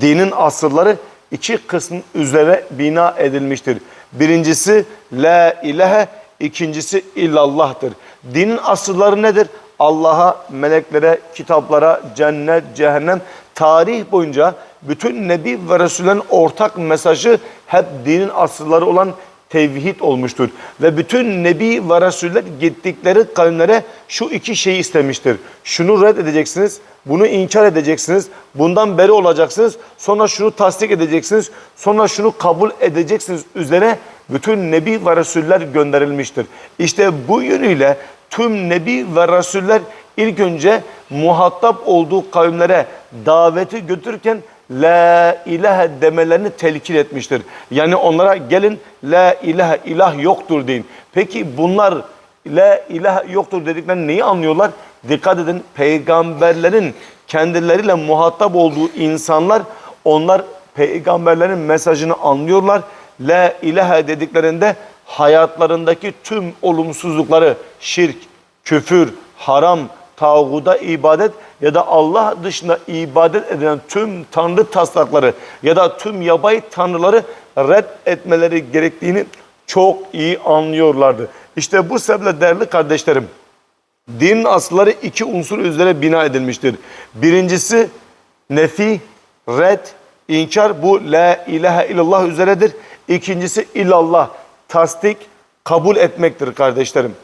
Dinin asılları iki kısım üzere bina edilmiştir. Birincisi la ilahe, ikincisi illallah'tır. Dinin asılları nedir? Allah'a, meleklere, kitaplara, cennet, cehennem, tarih boyunca bütün Nebi ve Resullerin ortak mesajı hep dinin asılları olan tevhid olmuştur. Ve bütün Nebi ve Resuller gittikleri kavimlere şu iki şeyi istemiştir. Şunu reddedeceksiniz, bunu inkar edeceksiniz, bundan beri olacaksınız, sonra şunu tasdik edeceksiniz, sonra şunu kabul edeceksiniz üzere bütün Nebi ve Resuller gönderilmiştir. İşte bu yönüyle tüm Nebi ve Resuller ilk önce muhatap olduğu kavimlere daveti götürürken La ilahe demelerini telkin etmiştir. Yani onlara gelin La ilahe ilah yoktur deyin. Peki bunlar La ilahe yoktur dediklerini neyi anlıyorlar? Dikkat edin peygamberlerin kendileriyle muhatap olduğu insanlar onlar peygamberlerin mesajını anlıyorlar. La ilahe dediklerinde hayatlarındaki tüm olumsuzlukları şirk, küfür, haram, tağuda ibadet ya da Allah dışında ibadet edilen tüm tanrı taslakları ya da tüm yabay tanrıları red etmeleri gerektiğini çok iyi anlıyorlardı. İşte bu sebeple değerli kardeşlerim, dinin asılları iki unsur üzere bina edilmiştir. Birincisi nefi, red, inkar bu la ilahe illallah üzeredir. İkincisi illallah, tasdik, kabul etmektir kardeşlerim.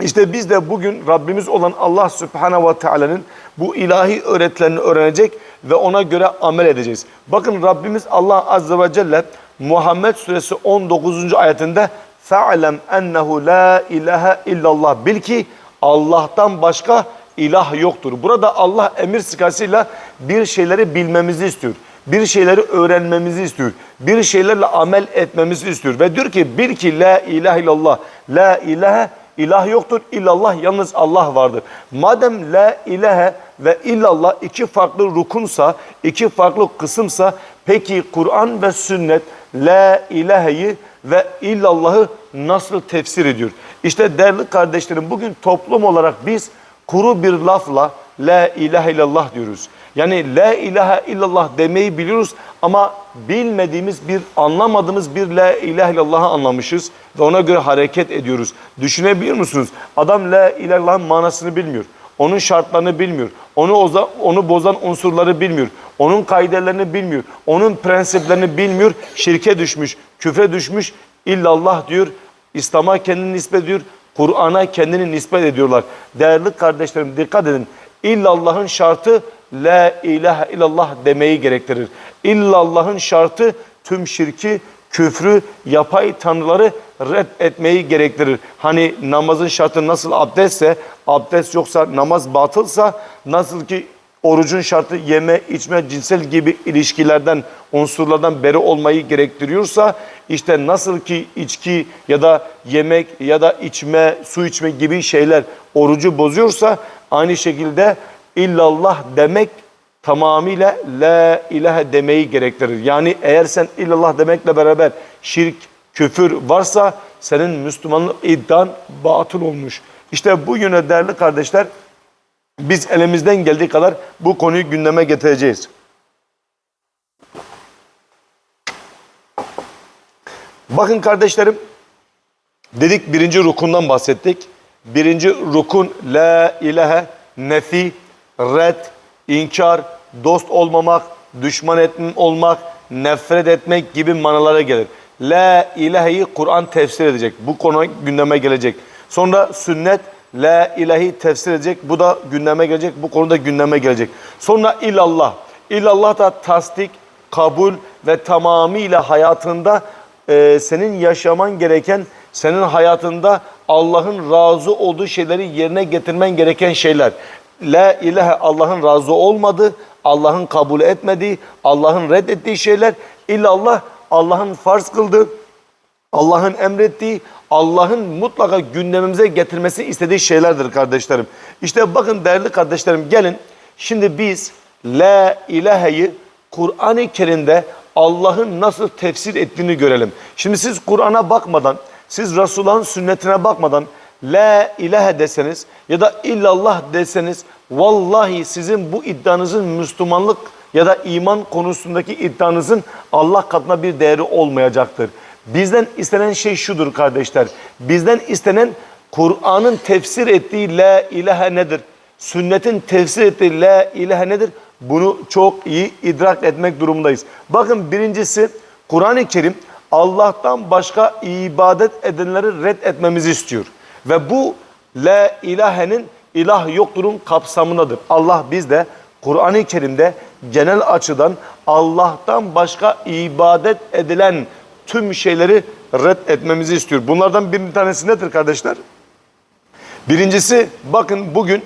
İşte biz de bugün Rabbimiz olan Allah Subhanahu ve Teala'nın bu ilahi öğretilerini öğrenecek ve ona göre amel edeceğiz. Bakın Rabbimiz Allah Azze ve Celle Muhammed Suresi 19. ayetinde فَعْلَمْ اَنَّهُ لَا ilahe illallah Bil ki Allah'tan başka ilah yoktur. Burada Allah emir sıkasıyla bir şeyleri bilmemizi istiyor. Bir şeyleri öğrenmemizi istiyor. Bir şeylerle amel etmemizi istiyor. Ve diyor ki bil ki la ilahe illallah. La ilahe İlah yoktur, illallah yalnız Allah vardır. Madem la ilahe ve illallah iki farklı rukunsa, iki farklı kısımsa peki Kur'an ve sünnet la ilaheyi ve illallahı nasıl tefsir ediyor? İşte değerli kardeşlerim bugün toplum olarak biz kuru bir lafla la ilahe illallah diyoruz. Yani la ilahe illallah demeyi biliyoruz ama bilmediğimiz bir, anlamadığımız bir la ilahe illallah'ı anlamışız ve ona göre hareket ediyoruz. Düşünebiliyor musunuz? Adam la ilahe illallah'ın manasını bilmiyor. Onun şartlarını bilmiyor. Onu oza, onu bozan unsurları bilmiyor. Onun kaidelerini bilmiyor. Onun prensiplerini bilmiyor. Şirke düşmüş, küfre düşmüş. İllallah diyor. İslam'a kendini nispet ediyor. Kur'an'a kendini nispet ediyorlar. Değerli kardeşlerim dikkat edin. İllallah'ın şartı La ilahe illallah demeyi gerektirir. İllallah'ın şartı tüm şirki, küfrü, yapay tanrıları red etmeyi gerektirir. Hani namazın şartı nasıl abdestse, abdest yoksa namaz batılsa, nasıl ki orucun şartı yeme, içme, cinsel gibi ilişkilerden, unsurlardan beri olmayı gerektiriyorsa, işte nasıl ki içki ya da yemek ya da içme, su içme gibi şeyler orucu bozuyorsa, aynı şekilde illallah demek tamamıyla la ilahe demeyi gerektirir. Yani eğer sen illallah demekle beraber şirk, küfür varsa senin Müslümanlık iddian batıl olmuş. İşte bu yöne değerli kardeşler biz elimizden geldiği kadar bu konuyu gündeme getireceğiz. Bakın kardeşlerim dedik birinci rukundan bahsettik. Birinci rukun la ilahe nefi red, inkar, dost olmamak, düşman etme olmak, nefret etmek gibi manalara gelir. La ilaheyi Kur'an tefsir edecek. Bu konu gündeme gelecek. Sonra sünnet la ilahi tefsir edecek. Bu da gündeme gelecek. Bu konuda gündeme gelecek. Sonra illallah. İllallah da tasdik, kabul ve tamamıyla hayatında e, senin yaşaman gereken, senin hayatında Allah'ın razı olduğu şeyleri yerine getirmen gereken şeyler. La ilahe Allah'ın razı olmadığı, Allah'ın kabul etmediği, Allah'ın reddettiği şeyler. İllallah Allah'ın farz kıldığı, Allah'ın emrettiği, Allah'ın mutlaka gündemimize getirmesi istediği şeylerdir kardeşlerim. İşte bakın değerli kardeşlerim gelin şimdi biz La ilaheyi Kur'an-ı Kerim'de Allah'ın nasıl tefsir ettiğini görelim. Şimdi siz Kur'an'a bakmadan, siz Resulullah'ın sünnetine bakmadan La ilahe deseniz ya da illallah deseniz vallahi sizin bu iddianızın Müslümanlık ya da iman konusundaki iddianızın Allah katına bir değeri olmayacaktır. Bizden istenen şey şudur kardeşler. Bizden istenen Kur'an'ın tefsir ettiği la ilahe nedir? Sünnetin tefsir ettiği la ilahe nedir? Bunu çok iyi idrak etmek durumundayız. Bakın birincisi Kur'an-ı Kerim Allah'tan başka ibadet edenleri red etmemizi istiyor. Ve bu la ilahenin ilah yokturun kapsamındadır. Allah bizde Kur'an-ı Kerim'de genel açıdan Allah'tan başka ibadet edilen tüm şeyleri red etmemizi istiyor. Bunlardan bir tanesi nedir kardeşler? Birincisi bakın bugün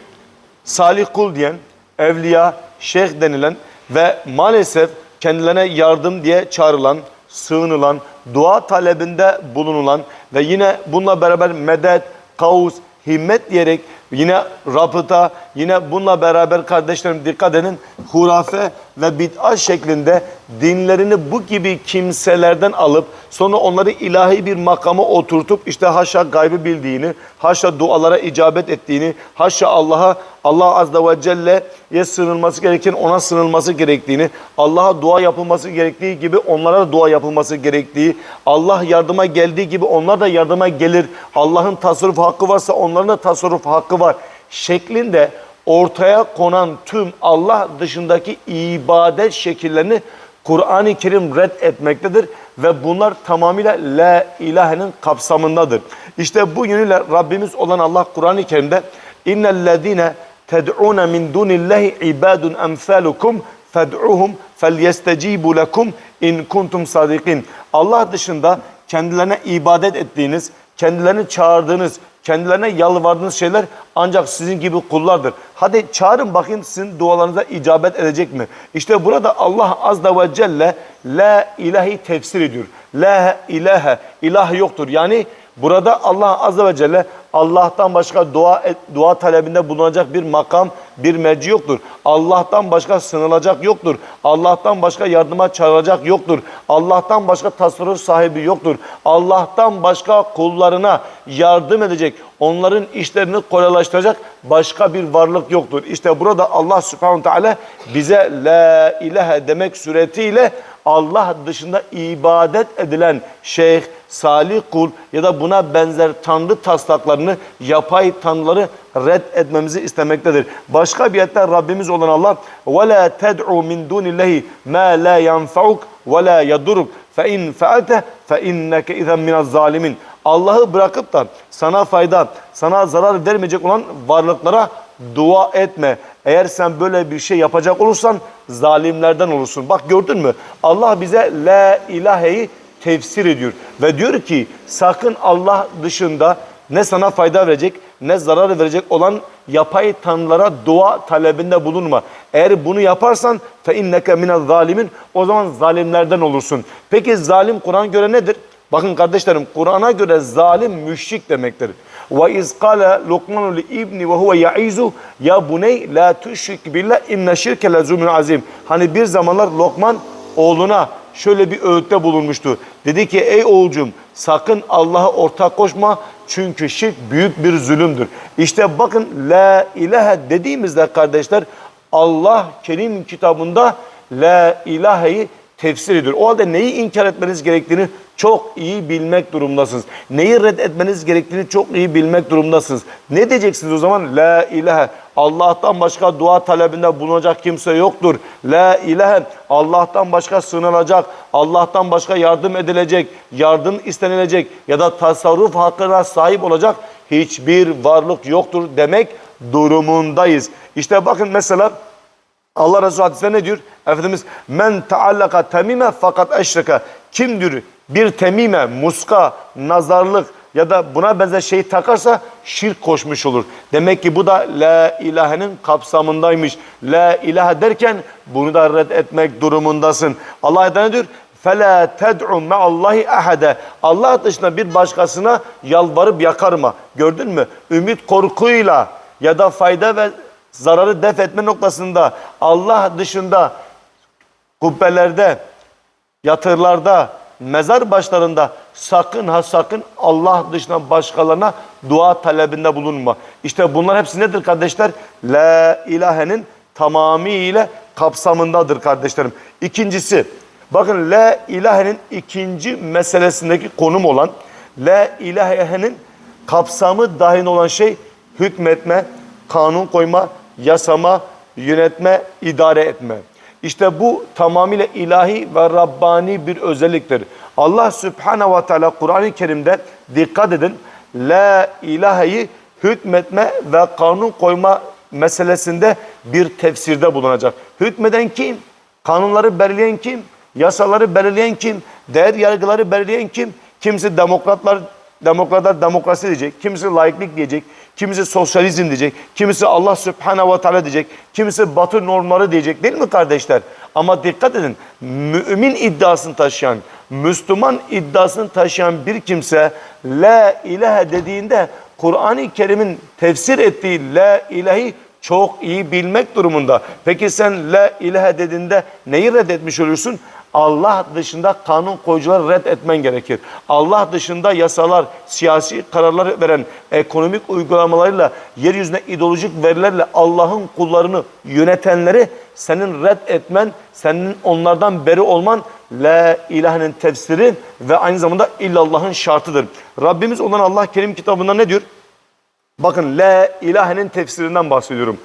salih kul diyen, evliya, şeyh denilen ve maalesef kendilerine yardım diye çağrılan, sığınılan, dua talebinde bulunulan ve yine bununla beraber medet, kavus, himmet diyerek yine rapıta, yine bununla beraber kardeşlerim dikkat edin hurafe ve bid'at şeklinde dinlerini bu gibi kimselerden alıp sonra onları ilahi bir makama oturtup işte haşa gaybı bildiğini, haşa dualara icabet ettiğini, haşa Allah'a Allah azze ve celle'ye sığınılması gereken ona sığınılması gerektiğini, Allah'a dua yapılması gerektiği gibi onlara da dua yapılması gerektiği, Allah yardıma geldiği gibi onlar da yardıma gelir. Allah'ın tasarruf hakkı varsa onların da tasarruf hakkı var şeklinde ortaya konan tüm Allah dışındaki ibadet şekillerini Kur'an-ı Kerim red etmektedir ve bunlar tamamıyla la ilahenin kapsamındadır. İşte bu yönüyle Rabbimiz olan Allah Kur'an-ı Kerim'de innellezine ted'una min dunillahi ibadun emsalukum fed'uhum felyestecibu lekum in kuntum sadikin. Allah dışında kendilerine ibadet ettiğiniz, kendilerini çağırdığınız, kendilerine yalvardığınız şeyler ancak sizin gibi kullardır. Hadi çağırın bakayım sizin dualarınıza icabet edecek mi? İşte burada Allah azze ve celle la ilahi tefsir ediyor. La ilahe, ilah yoktur. Yani burada Allah azze ve celle Allah'tan başka dua dua talebinde bulunacak bir makam, bir merci yoktur. Allah'tan başka sınılacak yoktur. Allah'tan başka yardıma çağıracak yoktur. Allah'tan başka tasarruf sahibi yoktur. Allah'tan başka kullarına yardım edecek, onların işlerini kolaylaştıracak başka bir varlık yoktur. İşte burada Allah subhanahu teala bize la ilahe demek suretiyle Allah dışında ibadet edilen şeyh, salih kul ya da buna benzer tanrı taslaklarını, yapay tanrıları red etmemizi istemektedir. Başka bir ayette Rabbimiz olan Allah وَلَا تَدْعُوا مِنْ دُونِ اللّٰهِ مَا لَا يَنْفَعُكَ وَلَا يَضُرُكَ فَاِنْ فَعَلْتَ فَاِنَّكَ اِذًا مِنَ الظَّالِمِينَ Allah'ı bırakıp da sana fayda, sana zarar vermeyecek olan varlıklara dua etme. Eğer sen böyle bir şey yapacak olursan zalimlerden olursun. Bak gördün mü? Allah bize la ilaheyi tefsir ediyor. Ve diyor ki sakın Allah dışında ne sana fayda verecek ne zarar verecek olan yapay tanrılara dua talebinde bulunma. Eğer bunu yaparsan fe inneke minel zalimin o zaman zalimlerden olursun. Peki zalim Kur'an göre nedir? Bakın kardeşlerim Kur'an'a göre zalim müşrik demektir. Ve iz kâle Lokmanu li ibni ve huve ya'izu ya buney la tüşrik billah inne şirke lezûmün azim. Hani bir zamanlar Lokman oğluna şöyle bir öğütte bulunmuştu. Dedi ki ey oğulcum sakın Allah'a ortak koşma çünkü şirk büyük bir zulümdür. İşte bakın la ilahe dediğimizde kardeşler Allah Kerim kitabında la ilaheyi tefsir ediyor. O halde neyi inkar etmeniz gerektiğini çok iyi bilmek durumdasınız. Neyi reddetmeniz gerektiğini çok iyi bilmek durumdasınız. Ne diyeceksiniz o zaman? La ilahe. Allah'tan başka dua talebinde bulunacak kimse yoktur. La ilahe. Allah'tan başka sığınılacak, Allah'tan başka yardım edilecek, yardım istenilecek ya da tasarruf hakkına sahip olacak hiçbir varlık yoktur demek durumundayız. İşte bakın mesela Allah Resulü hadisinde ne diyor? Efendimiz men taallaka temime fakat eşreka. Kimdir bir temime, muska, nazarlık ya da buna benzer şey takarsa şirk koşmuş olur. Demek ki bu da la ilahenin kapsamındaymış. La ilahe derken bunu da red etmek durumundasın. Allah ne diyor? فَلَا تَدْعُ مَا اللّٰهِ اَحَدَ Allah dışında bir başkasına yalvarıp yakarma. Gördün mü? Ümit korkuyla ya da fayda ve zararı def etme noktasında Allah dışında kubbelerde, yatırlarda, mezar başlarında sakın ha sakın Allah dışında başkalarına dua talebinde bulunma. İşte bunlar hepsi nedir kardeşler? La ilahenin tamamıyla kapsamındadır kardeşlerim. İkincisi, bakın la ilahenin ikinci meselesindeki konum olan la ilahenin kapsamı dahil olan şey hükmetme, kanun koyma, yasama, yönetme, idare etme. İşte bu tamamıyla ilahi ve Rabbani bir özelliktir. Allah Subhanahu ve Teala Kur'an-ı Kerim'de dikkat edin. La ilaheyi hükmetme ve kanun koyma meselesinde bir tefsirde bulunacak. Hükmeden kim? Kanunları belirleyen kim? Yasaları belirleyen kim? Değer yargıları belirleyen kim? Kimisi demokratlar Demokratlar demokrasi diyecek, kimisi laiklik diyecek, kimisi sosyalizm diyecek, kimisi Allah Subhanahu ve Teala diyecek, kimisi batı normları diyecek değil mi kardeşler? Ama dikkat edin, mümin iddiasını taşıyan, Müslüman iddiasını taşıyan bir kimse La ilahe dediğinde Kur'an-ı Kerim'in tefsir ettiği La ilahi çok iyi bilmek durumunda. Peki sen La ilahe dediğinde neyi reddetmiş oluyorsun? Allah dışında kanun koyucuları red etmen gerekir. Allah dışında yasalar, siyasi kararlar veren ekonomik uygulamalarıyla, yeryüzüne ideolojik verilerle Allah'ın kullarını yönetenleri senin red etmen, senin onlardan beri olman La ilahenin tefsiri ve aynı zamanda illallah'ın şartıdır. Rabbimiz olan Allah Kerim kitabında ne diyor? Bakın la ilahenin tefsirinden bahsediyorum.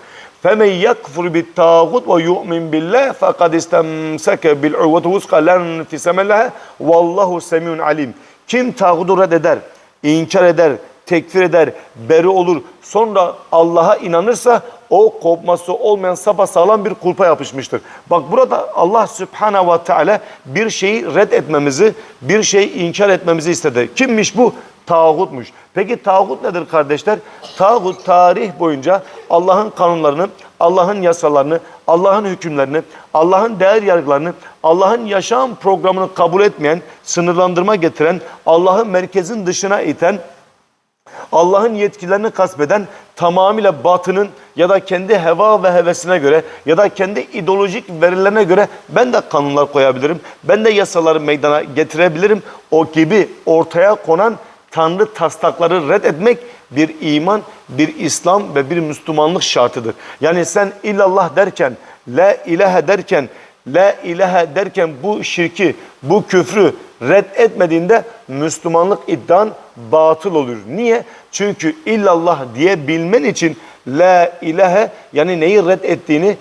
فَمَنْ يَكْفُرْ بِالتَّاغُتْ وَيُؤْمِنْ بِاللّٰهِ فَقَدْ اِسْتَمْسَكَ بِالْعُوَةِ وُسْقَ لَنْ فِسَمَ لَهَا وَاللّٰهُ سَمِيٌ alim. Kim tağutu reddeder, inkar eder, tekfir eder, beri olur, sonra Allah'a inanırsa o kopması olmayan sapasağlam bir kulpa yapışmıştır. Bak burada Allah Subhanahu ve Teala bir şeyi red etmemizi, bir şeyi inkar etmemizi istedi. Kimmiş bu? Tağutmuş. Peki tağut nedir kardeşler? Tağut tarih boyunca Allah'ın kanunlarını, Allah'ın yasalarını, Allah'ın hükümlerini, Allah'ın değer yargılarını, Allah'ın yaşam programını kabul etmeyen, sınırlandırma getiren, Allah'ı merkezin dışına iten, Allah'ın yetkilerini kasbeden tamamıyla batının ya da kendi heva ve hevesine göre ya da kendi ideolojik verilerine göre ben de kanunlar koyabilirim. Ben de yasaları meydana getirebilirim. O gibi ortaya konan Tanrı taslakları red etmek bir iman, bir İslam ve bir Müslümanlık şartıdır. Yani sen illallah derken, la ilahe derken, la ilahe derken bu şirki, bu küfrü red etmediğinde Müslümanlık iddian batıl olur. Niye? Çünkü illallah diye bilmen için la ilahe yani neyi red ettiğini